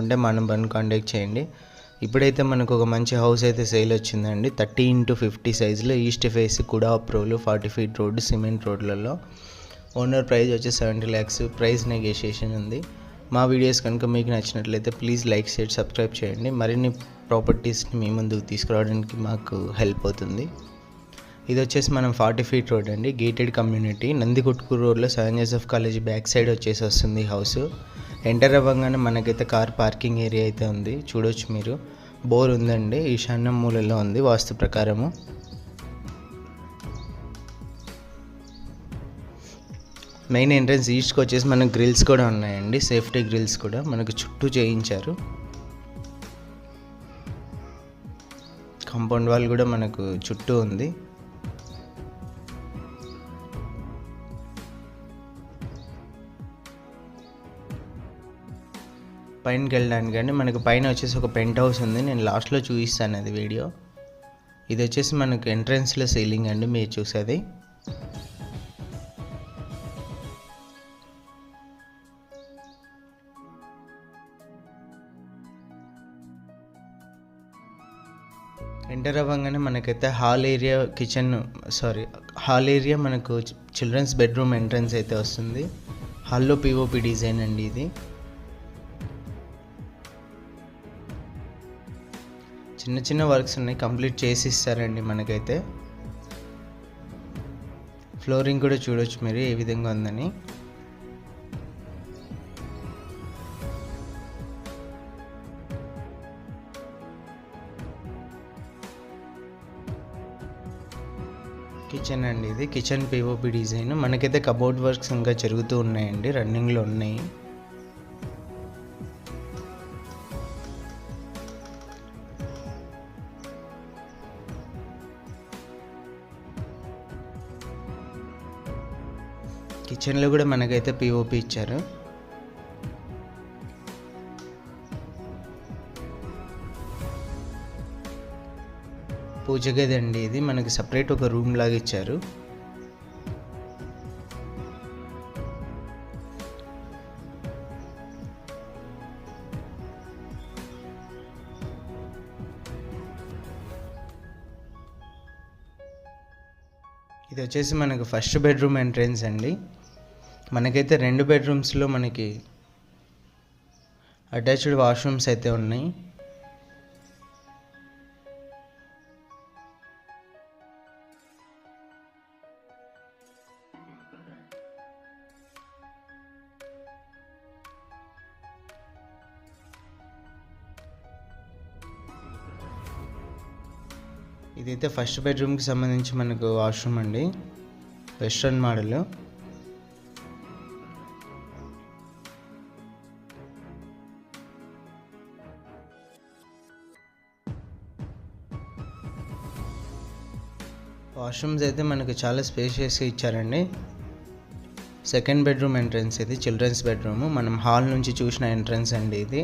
ఉంటే మనం పని కాంటాక్ట్ చేయండి. ఇప్పుడైతే మనకు ఒక మంచి హౌస్ అయితే సేల్ వచ్చిందండి. థర్టీ ఇంటూ ఫిఫ్టీ సైజులో ఈస్ట్ ఫేస్ కుడా అప్రోలు ఫార్టీ ఫీట్ రోడ్డు సిమెంట్ రోడ్లలో. ఓనర్ ప్రైస్ వచ్చి సెవెంటీ ల్యాక్స్ ప్రైస్ నెగోషియేషన్ ఉంది. మా వీడియోస్ కనుక మీకు నచ్చినట్లయితే ప్లీజ్ లైక్ షేర్ సబ్స్క్రైబ్ చేయండి. మరిన్ని ప్రాపర్టీస్ని మీ ముందుకు తీసుకురావడానికి మాకు హెల్ప్ అవుతుంది. ఇది వచ్చేసి మనం ఫార్టీ ఫీట్ రోడ్ అండి. గేటెడ్ కమ్యూనిటీ నందికొట్కూరు రోడ్లో saint Joseph college back side వచ్చేసి వస్తుంది హౌస్ ఎంటర్ అవ్వగానే మనకైతే కార్ పార్కింగ్ ఏరియా అయితే ఉంది. చూడొచ్చు మీరు. బోర్ ఉందండి. ఈశాన్యం మూలలో ఉంది వాస్తు ప్రకారము. మెయిన్ ఎంట్రన్స్ ఈస్ట్కి వచ్చేసి మనకు గ్రిల్స్ కూడా ఉన్నాయండి. సేఫ్టీ గ్రిల్స్ కూడా మనకు చుట్టూ చేయించారు. కాంపౌండ్ వాల్ కూడా మనకు చుట్టూ ఉంది. పైనకి వెళ్ళడానికి అండి మనకు పైన వచ్చేసి ఒక పెంట్ హౌస్ ఉంది. నేను లాస్ట్లో చూపిస్తాను అది వీడియో. ఇది వచ్చేసి మనకు ఎంట్రన్స్లో సీలింగ్ అండి మీరు చూసేది. ఎంటర్ అవ్వగానే మనకైతే hall area kitchen sorry hall area మనకు చిల్డ్రన్స్ బెడ్రూమ్ ఎంట్రన్స్ అయితే వస్తుంది. హాల్లో పిఓపి డిజైన్ అండి ఇది. చిన్న చిన్న వర్క్స్ ఉన్నాయి కంప్లీట్ చేసి ఇస్తారండి మనకైతే. ఫ్లోరింగ్ కూడా చూడొచ్చు మీరు ఏ విధంగా ఉందని. కిచెన్ అండి ఇది కిచెన్ పిఓపి డిజైన్ మనకైతే కబోర్డ్ వర్క్స్ ఇంకా జరుగుతూ ఉన్నాయండి రన్నింగ్లో ఉన్నాయి. కిచెన్లో కూడా మనకైతే పిఓపి ఇచ్చారు. పూజ గది అండి ఇది. మనకి సపరేట్ ఒక రూమ్ లాగా ఇచ్చారు. ఇది వచ్చేసి మనకు ఫస్ట్ బెడ్రూమ్ ఎంట్రన్స్ అండి. మనకైతే రెండు బెడ్రూమ్స్లో మనకి అటాచ్డ్ వాష్రూమ్స్ అయితే ఉన్నాయి. ఇదైతే ఫస్ట్ బెడ్రూమ్కి సంబంధించి మనకు వాష్రూమ్ అండి. Western model. వాష్రూమ్స్ అయితే మనకు చాలా స్పేషియస్గా ఇచ్చారండి. సెకండ్ బెడ్రూమ్ ఎంట్రన్స్ ఇది చిల్డ్రన్స్ బెడ్రూమ్. మనం హాల్ నుంచి చూసిన ఎంట్రన్స్ అండి ఇది.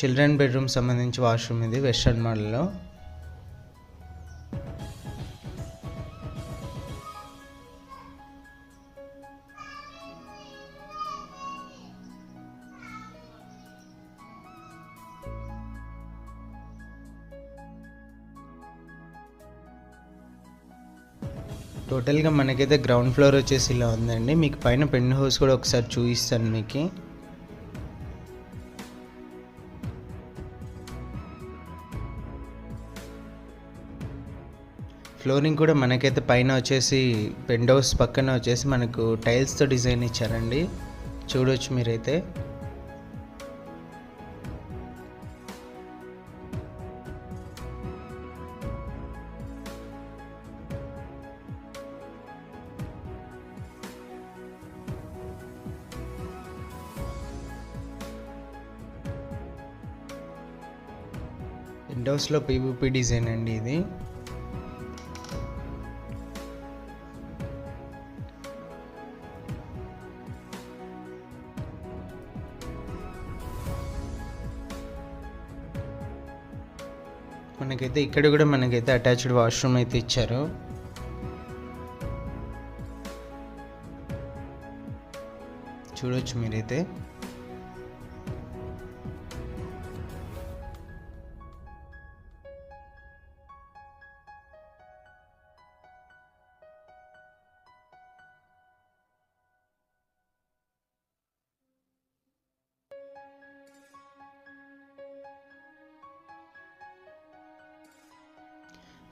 చిల్డ్రన్ బెడ్రూమ్ సంబంధించి వాష్రూమ్ ఇది వెస్ట్రన్ మోడల్లో. టోటల్గా మనకైతే గ్రౌండ్ ఫ్లోర్ వచ్చేసి ఇలా ఉందండి. మీకు పైన పెన్ హౌస్ కూడా ఒకసారి చూపిస్తాను మీకు. ఫ్లోరింగ్ కూడా మనకైతే పైన వచ్చేసి విండోస్ పక్కన వచ్చేసి మనకు టైల్స్తో డిజైన్ ఇచ్చారండి. చూడొచ్చు మీరైతే. విండోస్లో పీవీపీ డిజైన్ అండి ఇది. మనకైతే ఇక్కడ కూడా మనకైతే అటాచ్డ్ వాష్రూమ్ అయితే ఇచ్చారు. చూడొచ్చు మీరైతే.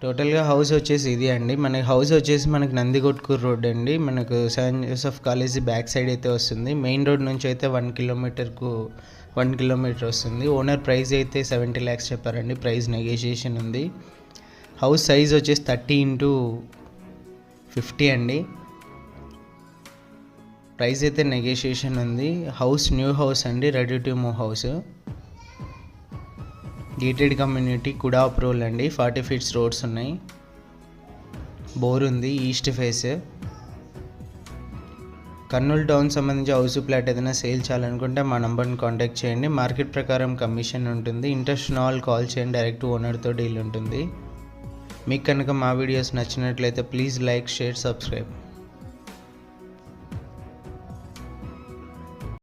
టోటల్గా హౌస్ వచ్చేసి ఇది అండి. మనకి హౌస్ వచ్చేసి మనకి నందిగొట్కూరు రోడ్ అండి. మనకు saint Joseph college back side అయితే వస్తుంది. మెయిన్ రోడ్ నుంచి అయితే వన్ కిలోమీటర్కు వన్ కిలోమీటర్ వస్తుంది. ఓనర్ ప్రైస్ అయితే సెవెంటీ ల్యాక్స్ చెప్పారండి. ప్రైస్ నెగోషియేషన్ ఉంది. హౌస్ సైజ్ వచ్చేసి థర్టీ ఇంటూ ఫిఫ్టీ అండి. ప్రైస్ అయితే నెగోషియేషన్ ఉంది. హౌస్ న్యూ హౌస్ అండి. Ready to move house. Gated community కూడా అప్రూవల్ అండి. ఫార్టీ ఫీట్స్ రోడ్స్ ఉన్నాయి. బోర్ ఉంది ఈస్ట్ ఫేస్. కర్నూలు టౌన్ సంబంధించి హౌస్ ప్లాట్ ఏదైనా సేల్ చేయాలనుకుంటే మా నంబర్ని కాంటాక్ట్ చేయండి. మార్కెట్ ప్రకారం కమిషన్ ఉంటుంది. ఇంట్రెస్ట్ ఉన్న వాళ్ళు కాల్ చేయండి. డైరెక్ట్ ఓనర్తో డీల్ ఉంటుంది. మీకు కనుక మా వీడియోస్ నచ్చినట్లయితే ప్లీజ్ లైక్ షేర్ సబ్స్క్రైబ్.